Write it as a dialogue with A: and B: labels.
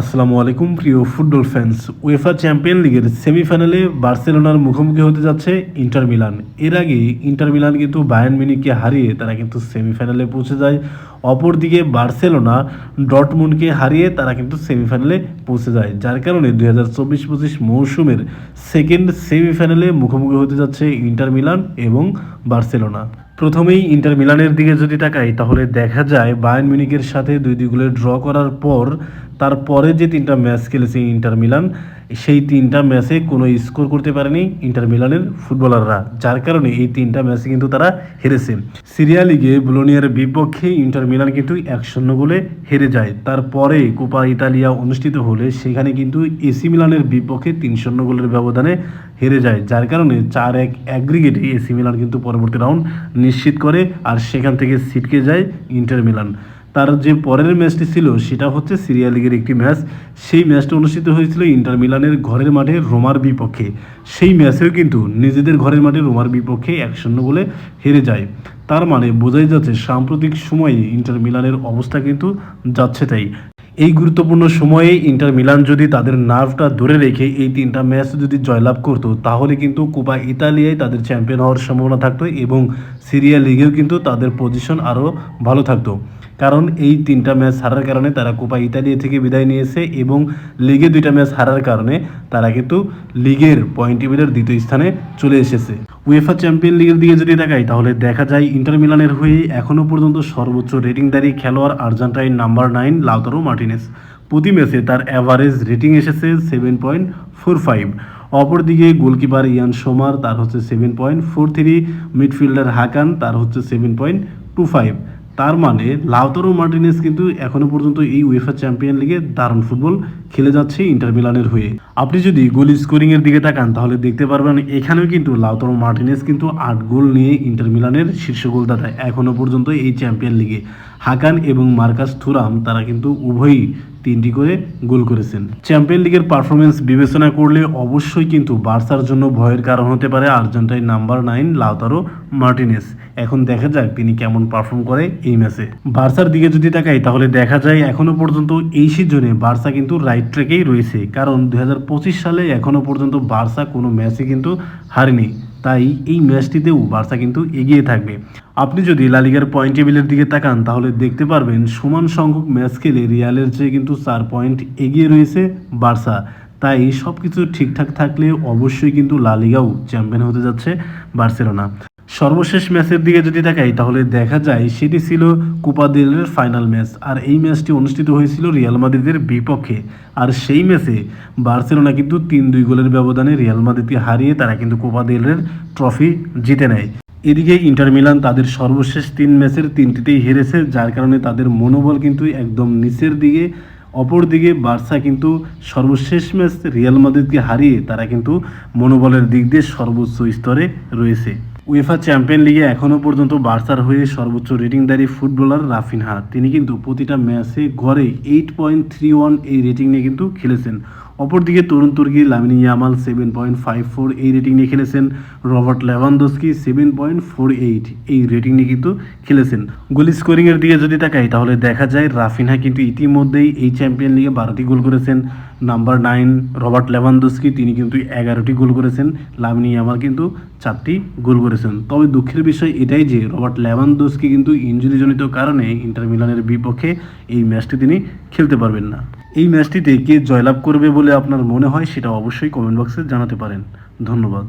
A: আসসালামু আলাইকুম, প্রিয় ফুটবল ফ্যান্স উয়েফা চ্যাম্পিয়ন লিগের সেমিফাইনালে বার্সেলোনার মুখোমুখি হতে যাচ্ছে ইন্টার মিলান। এর আগে ইন্টার মিলান কিন্তু বায়ার্ন মিনিককে হারিয়ে তারা কিন্তু সেমিফাইনালে পৌঁছে যায়। অপরদিকে বার্সেলোনা ডটমুন্ডকে হারিয়ে তারা কিন্তু সেমিফাইনালে পৌঁছে যায়। যার কারণে দুই হাজার চব্বিশ পঁচিশ মৌসুমের সেকেন্ড সেমিফাইনালে মুখোমুখি হতে যাচ্ছে ইন্টার মিলান এবং বার্সেলোনা। প্রথমেই ইন্টার মিলানের দিকে যদি তাকাই, তাহলে দেখা যায় বায়ার্ন মিউনিকের সাথে দুই দুই গোলে ড্র করার পর তারপরে যে তিনটা ম্যাচ খেলেছে ইন্টার মিলান, সেই তিনটা ম্যাচে কোনো স্কোর করতে পারেনি ইন্টার মিলানের ফুটবলাররা, যার কারণে এই তিনটা ম্যাচে কিন্তু তারা হেরেছে। সিরিয়া লিগে বুলোনিয়ার বিপক্ষে ইন্টার মিলান কিন্তু এক শূন্য গোলে হেরে যায়। তারপরে কোপা ইতালিয়া অনুষ্ঠিত হলে সেখানে কিন্তু এসি মিলানের বিপক্ষে তিন শূন্য গোলের ব্যবধানে হেরে যায়, যার কারণে চার এক অ্যাগ্রিগেটে এসি মিলান কিন্তু পরবর্তী রাউন্ড নিশ্চিত করে আর সেখান থেকে ছিটকে যায় ইন্টার মিলান। তার যে পরের ম্যাচটি ছিল, সেটা হচ্ছে সিরিয়া লিগের একটি ম্যাচ। সেই ম্যাচটা অনুষ্ঠিত হয়েছিল ইন্টার মিলানের ঘরের মাঠে রোমার বিপক্ষে। সেই ম্যাচেও কিন্তু নিজেদের ঘরের মাঠে রোমার বিপক্ষে এক শূন্য বলে হেরে যায়। তার মানে বোঝাই যাচ্ছে, সাম্প্রতিক সময়ে ইন্টার মিলানের অবস্থা কিন্তু যাচ্ছে তাই। এই গুরুত্বপূর্ণ সময়ে ইন্টার মিলান যদি তাদের নার্ভটা ধরে রেখে এই তিনটা ম্যাচ যদি জয়লাভ করতো, তাহলে কিন্তু কোপা ইতালিয়ায় তাদের চ্যাম্পিয়ন হওয়ার সম্ভাবনা থাকতো এবং সিরিয়া লিগেও কিন্তু তাদের পজিশন আরও ভালো থাকতো। কারণ এই তিনটা ম্যাচ হারার কারণে তারা কোপা ইতালিয়া থেকে বিদায় নিয়েছে এবং লিগে দুইটা ম্যাচ হারার কারণে তারা কিন্তু লিগের পয়েন্ট টেবিলের দ্বিতীয় স্থানে চলে এসেছে। উয়েফা চ্যাম্পিয়ন লিগের দিকে যদি তাকাই, তাহলে দেখা যায় ইন্টার মিলানের হয়ে এখনও পর্যন্ত সর্বোচ্চ রেটিংদারি খেলোয়াড় Argentine number nine Lautaro Martinez. প্রতি ম্যাচে তার অ্যাভারেজ রেটিং এসেছে সেভেন পয়েন্ট ফোর ফাইভ অপরদিকে গোলকিপার ইয়ান সোমার, তার হচ্ছে seven point four three midfielder Hakan, তার হচ্ছে সেভেন পয়েন্ট টু ফাইভ তার মানে লাউতারো মার্টিনেস কিন্তু এখনও পর্যন্ত এই উয়েফা চ্যাম্পিয়ন লিগে দারুণ ফুটবল খেলে যাচ্ছে ইন্টার মিলানের হয়ে। আপনি যদি গোল স্কোরিং এর দিকে তাকান, তাহলে দেখতে পারবেন এখানেও কিন্তু লাউতারো মার্টিনেস কিন্তু আট গোল নিয়ে ইন্টার মিলানের শীর্ষ গোলদাতা এখনও পর্যন্ত এই চ্যাম্পিয়ন লিগে হাকান এবং মার্কাস থুরাম, তারা কিন্তু উভয়ই তিনটি করে গোল করেছেন। চ্যাম্পিয়ন লিগের পারফরমেন্স বিবেচনা করলে অবশ্যই কিন্তু বার্সার জন্য ভয়ের কারণ হতে পারে Argentine number nine Lautaro Martinez. এখন দেখা যাক তিনি কেমন পারফর্ম করে এই ম্যাচে। বার্সার দিকে যদি তাকাই, তাহলে দেখা যায় এখনও পর্যন্ত এই সিজনে বার্সা কিন্তু রাইট ট্র্যাকেই রয়েছে। কারণ দু হাজার পঁচিশ সালে এখনও পর্যন্ত বার্সা কোনো ম্যাচে কিন্তু হারেনি। তাই এই ম্যাচটিতেও বার্সা কিন্তু এগিয়ে থাকবে। আপনি যদি লালিগার পয়েন্ট টেবিলের দিকে তাকান, তাহলে দেখতে পারবেন সমান সংখ্যক ম্যাচ খেলে রিয়ালের চেয়ে কিন্তু চার পয়েন্ট এগিয়ে রয়েছে বার্সা। তাই সব কিছু ঠিকঠাক থাকলে অবশ্যই কিন্তু লালিগাও চ্যাম্পিয়ন হতে যাচ্ছে বার্সেলোনা। সর্বশেষ ম্যাচের দিকে যদি তাকাই, তাহলে দেখা যায় সেটি ছিল Copa del Rey final match, আর এই ম্যাচটি অনুষ্ঠিত হয়েছিল রিয়াল মাদ্রিদের বিপক্ষে। আর সেই ম্যাচে বার্সেলোনা কিন্তু তিন দুই গোলের ব্যবধানে রিয়াল মাদ্রিদকে হারিয়ে তারা কিন্তু কোপা দিলের ট্রফি জিতে নেয়। এদিকে ইন্টার মিলান তাদের সর্বশেষ তিন ম্যাচের তিনটিতেই হেরেছে, যার কারণে তাদের মনোবল কিন্তু একদম নিচের দিকে। অপরদিকে বার্সা কিন্তু সর্বশেষ ম্যাচ রিয়াল মাদ্রিদকে হারিয়ে তারা কিন্তু মনোবলের দিক দিয়ে সর্বোচ্চ স্তরে রয়েছে। উয়েফা চ্যাম্পিয়ন লিগে এখনও পর্যন্ত বার্সার হয়ে সর্বোচ্চ রেটিংদারী ফুটবলার রাফিনহা। তিনি কিন্তু প্রতিটা ম্যাচে ঘরে এইট পয়েন্ট থ্রি ওয়ান এই রেটিং নিয়ে কিন্তু খেলেছেন। অপরদিকে তরুণ তুর্কি Lamine Yamal seven point five four এই রেটিং নিয়ে খেলেছেন Robert Lewandowski seven point four eight এই রেটিং নিয়ে কিন্তু খেলেছেন। গোল স্কোরিংয়ের দিকে যদি তাকাই, তাহলে দেখা যায় রাফিনহা কিন্তু ইতিমধ্যেই এই চ্যাম্পিয়ন লিগে বারোটি গোল করেছেন। নাম্বার নাইন রবার্ট লেভানদস্কি, তিনি কিন্তু এগারোটি গোল করেছেন। লামিনী ইয়ামাল কিন্তু চারটি গোল করেছেন। তবে দুঃখের বিষয় এটাই যে, রবার্ট লেভানদস্কি কিন্তু ইঞ্জুরিজনিত কারণে ইন্টার মিলানের বিপক্ষে এই ম্যাচটি তিনি খেলতে পারবেন না। এই ম্যাচটিতে কে জয়লাভ করবে বলে আপনার মনে হয় সেটা অবশ্যই কমেন্ট বক্সে জানাতে পারেন। ধন্যবাদ।